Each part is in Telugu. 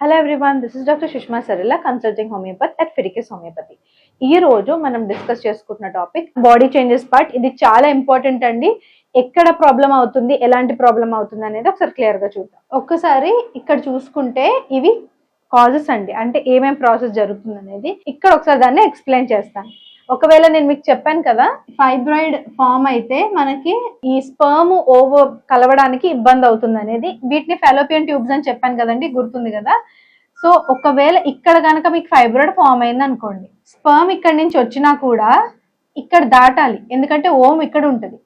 Hello everyone this is doctor Sushma Sarila consulting homeopathy at Fiticus homeopathy ఈ రోజు మనం డిస్కస్ చేసుకుంటున్న టాపిక్ బాడీ చేంజెస్ పార్ట్ ఇది చాలా ఇంపార్టెంట్ అండి. ఎక్కడ ప్రాబ్లం అవుతుంది ఎలాంటి ప్రాబ్లం అవుతుంది అనేది ఒకసారి క్లియర్గా చూద్దాం. ఒక్కసారి ఇక్కడ చూసుకుంటే ఇవి కాజెస్ అండి. అంటే ఏమేం ప్రాసెస్ జరుగుతుంది అనేది ఇక్కడ ఒకసారి దాన్ని ఎక్స్ప్లెయిన్ చేస్తాను. ఒకవేళ నేను మీకు చెప్పాను కదా ఫైబ్రాయిడ్ ఫామ్ అయితే మనకి ఈ స్పర్మ్ ఓవర్ కలవడానికి ఇబ్బంది అవుతుంది అనేది వీటిని ఫెలోపియన్ ట్యూబ్స్ అని చెప్పాను కదండి గుర్తుంది కదా. సో ఒకవేళ ఇక్కడ కనుక మీకు ఫైబ్రాయిడ్ ఫామ్ అయింది అనుకోండి స్పర్మ్ ఇక్కడ నుంచి వచ్చినా కూడా ఇక్కడ దాటాలి. ఎందుకంటే ఓం ఇక్కడ ఉంటుంది.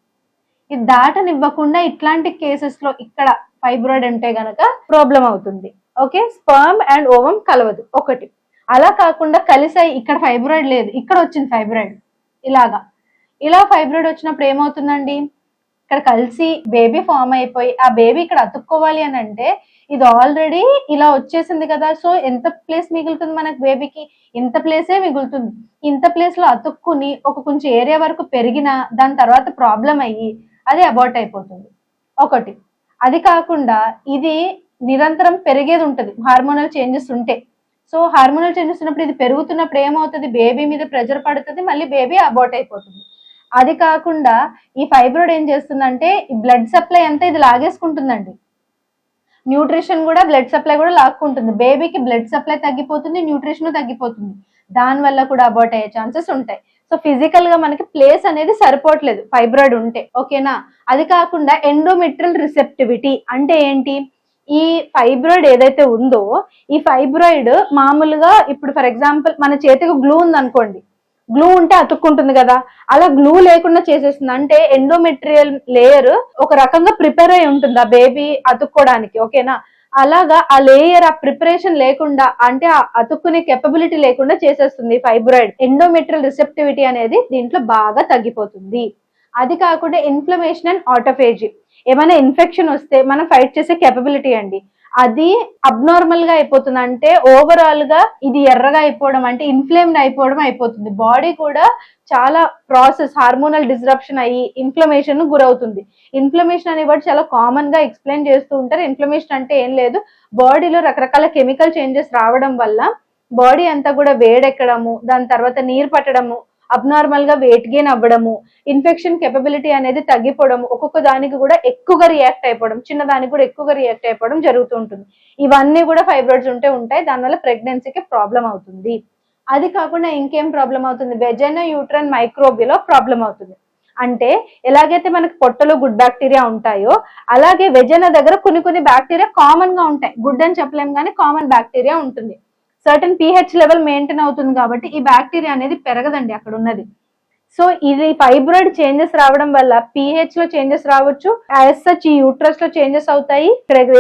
ఇది దాటనివ్వకుండా ఇట్లాంటి కేసెస్లో ఇక్కడ ఫైబ్రాయిడ్ ఉంటే గనక ప్రాబ్లం అవుతుంది. ఓకే స్పర్మ్ అండ్ ఓవం కలవదు. ఒకటి. అలా కాకుండా కలిసాయి ఇక్కడ ఫైబ్రాయిడ్ లేదు ఇక్కడ వచ్చింది ఫైబ్రాయిడ్ ఇలాగా. ఇలా ఫైబ్రాయిడ్ వచ్చినప్పుడు ఏమవుతుందండి? ఇక్కడ కలిసి బేబీ ఫామ్ అయిపోయి ఆ బేబీ ఇక్కడ అతుక్కోవాలి అని అంటే ఇది ఆల్రెడీ ఇలా వచ్చేసింది కదా సో ఎంత ప్లేస్ మిగులుతుంది మనకు బేబీకి ఇంత ప్లేసే మిగులుతుంది. ఇంత ప్లేస్లో అతుక్కుని ఒక కొంచెం ఏరియా వరకు పెరిగిన దాని తర్వాత ప్రాబ్లం అయ్యి అది అబౌట్ అయిపోతుంది. ఒకటి. అది కాకుండా ఇది నిరంతరం పెరిగేది ఉంటుంది. హార్మోనల్ చేంజెస్ ఉంటే. సో హార్మోనల్ చేంజెస్ ఉన్నప్పుడు ఇది పెరుగుతున్నప్పుడు ఏమవుతుంది? బేబీ మీద ప్రెజర్ పడుతుంది మళ్ళీ బేబీ అబార్ట్ అయిపోతుంది. అది కాకుండా ఈ ఫైబ్రాయిడ్ ఏం చేస్తుందంటే ఈ బ్లడ్ సప్లై అంతా ఇది లాగేసుకుంటుందండి. న్యూట్రిషన్ కూడా బ్లడ్ సప్లై కూడా లాక్కుంటుంది. బేబీకి బ్లడ్ సప్లై తగ్గిపోతుంది న్యూట్రిషన్ తగ్గిపోతుంది. దాని వల్ల కూడా అబార్ట్ అయ్యే ఛాన్సెస్ ఉంటాయి. సో ఫిజికల్గా మనకి ప్లేస్ అనేది సరిపోవట్లేదు ఫైబ్రాయిడ్ ఉంటే. ఓకేనా అది కాకుండా ఎండోమెట్రల్ రిసెప్టివిటీ అంటే ఏంటి? ఈ ఫైబ్రాయిడ్ ఏదైతే ఉందో ఈ ఫైబ్రాయిడ్ మామూలుగా ఇప్పుడు ఫర్ ఎగ్జాంపుల్ మన చేతికి గ్లూ ఉంది అనుకోండి గ్లూ ఉంటే అతుక్కుంటుంది కదా అలా గ్లూ లేకుండా చేసేస్తుంది. అంటే ఎండోమెట్రియల్ లేయర్ ఒక రకంగా ప్రిపేర్ అయి ఉంటుంది ఆ బేబీ అతుక్కోవడానికి ఓకేనా? అలాగా ఆ లేయర్ ఆ ప్రిపరేషన్ లేకుండా అంటే ఆ అతుక్కునే కెపబిలిటీ లేకుండా చేసేస్తుంది ఫైబ్రాయిడ్ ఎండోమెట్రియల్ రిసెప్టివిటీ అనేది దీంట్లో బాగా తగ్గిపోతుంది. అది కాకుండా ఇన్ఫ్లమేషన్ అండ్ ఆటోఫేజీ ఏమైనా ఇన్ఫెక్షన్ వస్తే మనం ఫైట్ చేసే కెపబిలిటీ అండి. అది అబ్నార్మల్గా అయిపోతుంది. అంటే ఓవరాల్గా ఇది ఎర్రగా అయిపోవడం అంటే ఇన్ఫ్లేమ్డ్ అయిపోవడం అయిపోతుంది. బాడీ కూడా చాలా ప్రాసెస్ హార్మోనల్ డిస్రప్షన్ అయ్యి ఇన్ఫ్లమేషన్ గురవుతుంది. ఇన్ఫ్లమేషన్ అనే వర్డ్ చాలా కామన్గా ఎక్స్ప్లెయిన్ చేస్తూ ఉంటారు. ఇన్ఫ్లమేషన్ అంటే ఏం లేదు. బాడీలో రకరకాల కెమికల్ చేంజెస్ రావడం వల్ల బాడీ అంతా కూడా వేడెక్కడము దాని తర్వాత నీరు పట్టడము అబ్నార్మల్గా వెయిట్ గెయిన్ అవ్వడము ఇన్ఫెక్షన్ కెపబిలిటీ అనేది తగ్గిపోవడం ఒక్కొక్క దానికి కూడా ఎక్కువగా రియాక్ట్ అయిపోవడం చిన్న దానికి కూడా ఎక్కువగా రియాక్ట్ అయిపోవడం జరుగుతూ ఉంటుంది. ఇవన్నీ కూడా ఫైబ్రాయిడ్స్ ఉంటే ఉంటాయి దానివల్ల ప్రెగ్నెన్సీకి ప్రాబ్లం అవుతుంది. అది కాకుండా ఇంకేం ప్రాబ్లం అవుతుంది? వెజైనా యూట్రన్ మైక్రోబిలో ప్రాబ్లం అవుతుంది. అంటే ఎలాగైతే మనకి పొట్టలో గుడ్ బ్యాక్టీరియా ఉంటాయో అలాగే వెజైనా దగ్గర కొన్ని కొన్ని బ్యాక్టీరియా కామన్గా ఉంటాయి. గుడ్ అని చెప్పలేం కానీ కామన్ బ్యాక్టీరియా ఉంటుంది. సర్టన్ పిహెచ్ లెవెల్ మెయింటైన్ అవుతుంది కాబట్టి ఈ బ్యాక్టీరియా అనేది పెరగదండి అక్కడ ఉన్నది. సో ఇది ఫైబ్రాయిడ్ చేంజెస్ రావడం వల్ల పిహెచ్లో చేంజెస్ రావచ్చు యాజ్ సచ్ ఈ యూట్రస్లో చేంజెస్ అవుతాయి.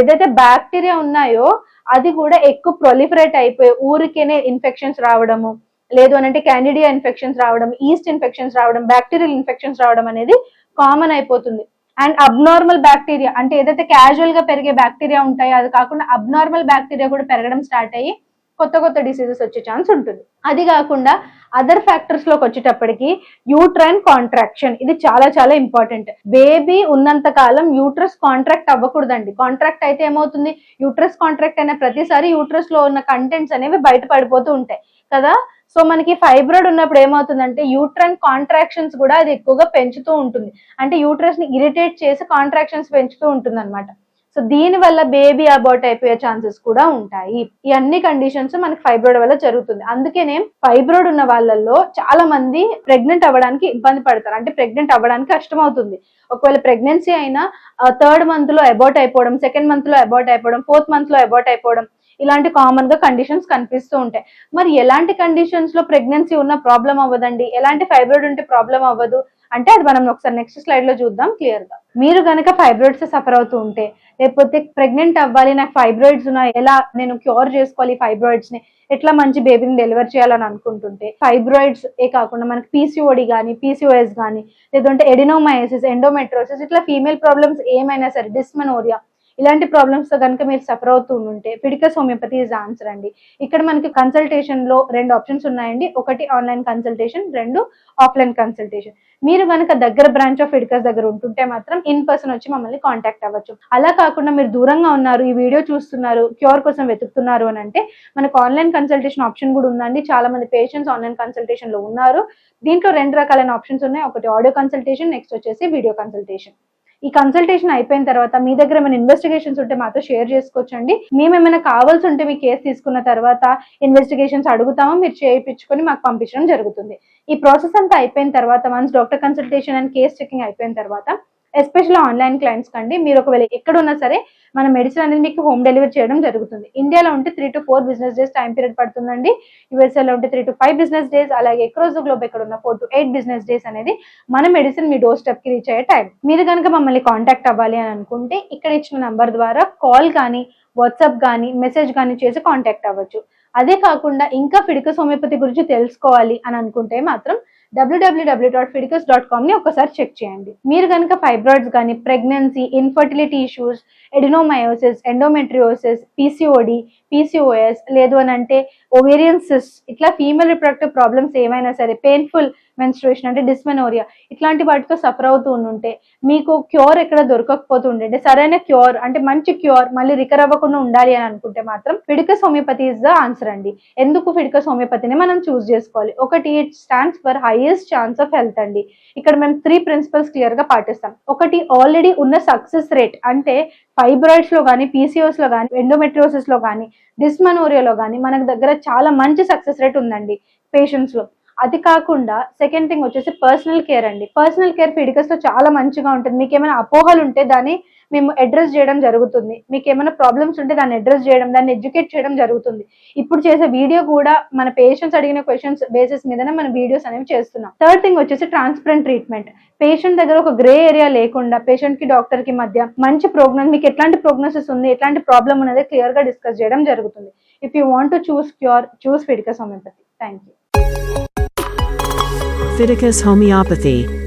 ఏదైతే బ్యాక్టీరియా ఉన్నాయో అది కూడా ఎక్కువ ప్రొలిఫరేట్ అయిపోయి ఊరికేనే ఇన్ఫెక్షన్స్ రావడము లేదు అని అంటే క్యాండిడియా ఇన్ఫెక్షన్స్ రావడం ఈస్ట్ ఇన్ఫెక్షన్స్ రావడం బ్యాక్టీరియల్ ఇన్ఫెక్షన్స్ రావడం అనేది కామన్ అయిపోతుంది. అండ్ అబ్నార్మల్ బ్యాక్టీరియా అంటే ఏదైతే క్యాజువల్గా పెరిగే బ్యాక్టీరియా ఉంటాయో అది కాకుండా అబ్నార్మల్ బ్యాక్టీరియా కూడా పెరగడం స్టార్ట్ అయ్యి కొత్త కొత్త డిసీజెస్ వచ్చే ఛాన్స్ ఉంటుంది. అది కాకుండా అదర్ ఫ్యాక్టర్స్లోకి వచ్చేటప్పటికి యూట్రైన్ కాంట్రాక్షన్ ఇది చాలా చాలా ఇంపార్టెంట్ బేబీ ఉన్నంత కాలం యూట్రస్ కాంట్రాక్ట్ అవ్వకూడదండి. కాంట్రాక్ట్ అయితే ఏమవుతుంది? యూట్రస్ కాంట్రాక్ట్ అయిన ప్రతిసారి యూట్రస్లో ఉన్న కంటెంట్స్ అనేవి బయట పడిపోతూ ఉంటాయి. కదా? సో మనకి ఫైబ్రాయిడ్ ఉన్నప్పుడు ఏమవుతుందంటే యూట్రన్ కాంట్రాక్షన్స్ కూడా అది ఎక్కువగా పెంచుతూ ఉంటుంది. అంటే యూట్రస్ని ఇరిటేట్ చేసి కాంట్రాక్షన్స్ పెంచుతూ ఉంటుంది అనమాట సో దీని వల్ల బేబీ అబౌట్ అయిపోయే ఛాన్సెస్ కూడా ఉంటాయి. ఈ అన్ని కండిషన్స్ మనకి ఫైబ్రాయిడ్ వల్ల జరుగుతుంది. అందుకనే ఫైబ్రాయిడ్ ఉన్న వాళ్ళల్లో చాలా మంది ప్రెగ్నెంట్ అవ్వడానికి ఇబ్బంది పడతారు. అంటే ప్రెగ్నెంట్ అవ్వడానికి కష్టం అవుతుంది. ఒకవేళ ప్రెగ్నెన్సీ అయినా థర్డ్ మంత్లో అబౌట్ అయిపోవడం సెకండ్ మంత్లో అబౌట్ అయిపోవడం ఫోర్త్ మంత్లో అబౌట్ అయిపోవడం ఇలాంటి కామన్గా కండిషన్స్ కనిపిస్తూ ఉంటాయి. మరి ఎలాంటి కండిషన్స్లో ప్రెగ్నెన్సీ ఉన్న ప్రాబ్లం అవ్వదండి? ఎలాంటి ఫైబ్రాయిడ్ ఉంటే ప్రాబ్లం అవ్వదు? అంటే అది మనం ఒకసారి నెక్స్ట్ స్లైడ్లో చూద్దాం క్లియర్గా. మీరు గనక ఫైబ్రాయిడ్స్ సఫర్ అవుతూ ఉంటే లేకపోతే ప్రెగ్నెంట్ అవ్వాలి నాకు ఫైబ్రాయిడ్స్ ఉన్నాయి ఎలా నేను క్యూర్ చేసుకోవాలి ఫైబ్రాయిడ్స్ని ఎట్లా మంచి బేబీని డెలివర్ చేయాలని అనుకుంటుంటే ఫైబ్రాయిడ్స్ ఏ కాకుండా మనకి పీసీఓడి కానీ పీసీఓఎస్ కానీ లేదంటే ఎడినోమయోసిస్ ఎండోమెట్రోసిస్ ఇట్లా ఫీమేల్ ప్రాబ్లమ్స్ ఏమైనా సరే డిస్మనోరియా ఇలాంటి ప్రాబ్లమ్స్తో కనుక మీరు సఫర్ అవుతూ ఉంటే ఫిడికస్ హోమియోపతి ఇస్ ఆన్సర్ అండి. ఇక్కడ మనకి కన్సల్టేషన్లో రెండు ఆప్షన్స్ ఉన్నాయండి. ఒకటి ఆన్లైన్ కన్సల్టేషన్ రెండు ఆఫ్లైన్ కన్సల్టేషన్ మీరు కనుక దగ్గర బ్రాంచ్ ఆఫ్ ఫిడికస్ దగ్గర ఉంటుంటే మాత్రం ఇన్ పర్సన్ వచ్చి మమ్మల్ని కాంటాక్ట్ అవ్వచ్చు. అలా కాకుండా మీరు దూరంగా ఉన్నారు ఈ వీడియో చూస్తున్నారు క్యూర్ కోసం వెతుకుతున్నారు అని అంటే మనకు ఆన్లైన్ కన్సల్టేషన్ ఆప్షన్ కూడా ఉందండి. చాలా మంది పేషెంట్స్ ఆన్లైన్ కన్సల్టేషన్లో ఉన్నారు. దీంట్లో రెండు రకాలైన ఆప్షన్స్ ఉన్నాయి. ఒకటి ఆడియో కన్సల్టేషన్ నెక్స్ట్ వచ్చేసి వీడియో కన్సల్టేషన్ ఈ కన్సల్టేషన్ అయిపోయిన తర్వాత మీ దగ్గర ఏమైనా ఇన్వెస్టిగేషన్స్ ఉంటే మాతో షేర్ చేసుకోవచ్చండి. మేము ఏమైనా కావాల్సి ఉంటే మీ కేసు తీసుకున్న తర్వాత ఇన్వెస్టిగేషన్స్ అడుగుతామో మీరు చేయించుకొని మాకు పంపించడం జరుగుతుంది. ఈ ప్రాసెస్ అంతా అయిపోయిన తర్వాత once doctor consultation and case checking అయిపోయిన తర్వాత ఎస్పెషల్లీ ఆన్లైన్ క్లయింట్స్ కండి. మీరు ఒకవేళ ఎక్కడ ఉన్నా సరే మన మెడిసిన్ అనేది మీకు హోమ్ డెలివరీ చేయడం జరుగుతుంది. ఇండియాలో ఉంటే three to four business days time period పడుతుందండి. యూఎస్ఏలో ఉంటే three to five business days అలాగే ఎక్రోజ్ గ్లోబ్ ఎక్కడ ఉన్న four to eight business days అనేది మన మెడిసిన్ మీ డోర్ స్టెప్కి రీచ్ అయ్యే టైం మీరు కనుక మమ్మల్ని కాంటాక్ట్ అవ్వాలి అని అనుకుంటే ఇక్కడ ఇచ్చిన నంబర్ ద్వారా కాల్ కానీ వాట్సాప్ కానీ మెసేజ్ కానీ చేసి కాంటాక్ట్ అవ్వచ్చు. అదే కాకుండా ఇంకా ఫిడికస్ హోమియోపతి గురించి తెలుసుకోవాలి అని అనుకుంటే మాత్రం డబ్ల్యూడబ్ల్యూడబ్ల్యూ డాట్ ఫిడికస్ డాట్ కామ్ని ఒకసారి చెక్ చేయండి. మీరు కనుక ఫైబ్రాయిడ్స్ కానీ pregnancy infertility issues adenomyosis endometriosis PCOD PCOS లేదు అని అంటే ఓవేరియన్ సిస్ ఇట్లా ఫీమేల్ రిప్రొడక్టివ్ ప్రాబ్లమ్స్ ఏమైనా సరే పెయిన్ఫుల్ మెన్స్ట్రుయేషన్ అంటే డిస్మెనోరియా ఇట్లాంటి వాటితో సఫర్ అవుతూ ఉంటే మీకు క్యూర్ ఎక్కడ దొరకకపోతూ ఉండే సరైన క్యూర్ అంటే మంచి క్యూర్ మళ్ళీ రికర్ అవ్వకుండా ఉండాలి అని అనుకుంటే మాత్రం Fiticus homeopathy is the answer అండి. ఎందుకు ఫిడికస్ హోమియోపతిని మనం చూస్ చేసుకోవాలి? ఒకటి it stands for highest chance of health అండి. ఇక్కడ మేము త్రీ ప్రిన్సిపల్స్ క్లియర్గా పాటిస్తాం. ఒకటి ఆల్రెడీ ఉన్న సక్సెస్ రేట్ అంటే ఫైబ్రాయిడ్స్లో కానీ పీసీఓస్లో కానీ ఎండోమెట్రియోసిస్లో కానీ డిస్మనోరియాలో కానీ మనకు దగ్గర చాలా మంచి సక్సెస్ రేట్ ఉందండి పేషెంట్స్లో అది కాకుండా సెకండ్ థింగ్ వచ్చేసి పర్సనల్ కేర్ అండి. పర్సనల్ కేర్ ఫిడికస్లో చాలా మంచిగా ఉంటుంది. మీకు ఏమైనా అపోహలు ఉంటే దాన్ని మేము అడ్రస్ చేయడం జరుగుతుంది. మీకు ఏమైనా ప్రాబ్లమ్స్ ఉంటే దాన్ని అడ్రస్ చేయడం దాన్ని ఎడ్యుకేట్ చేయడం జరుగుతుంది. ఇప్పుడు చేసే వీడియో కూడా మన పేషెంట్స్ అడిగిన క్వశ్చన్స్ బేసిస్ మీదనే మన వీడియోస్ అనేవి చేస్తున్నాం. థర్డ్ థింగ్ వచ్చేసి ట్రాన్స్పరెంట్ ట్రీట్మెంట్ పేషెంట్ దగ్గర ఒక గ్రే ఏరియా లేకుండా పేషెంట్కి డాక్టర్కి మధ్య మంచి ప్రోగ్నోస్ మీకు ఎట్లాంటి ప్రోగ్నోసిస్ ఉంది ఎట్లాంటి ప్రాబ్లం అనేది క్లియర్గా డిస్కస్ చేయడం జరుగుతుంది. If you want to choose cure choose Fiticus homeopathy thank you Fiticus Homeopathy.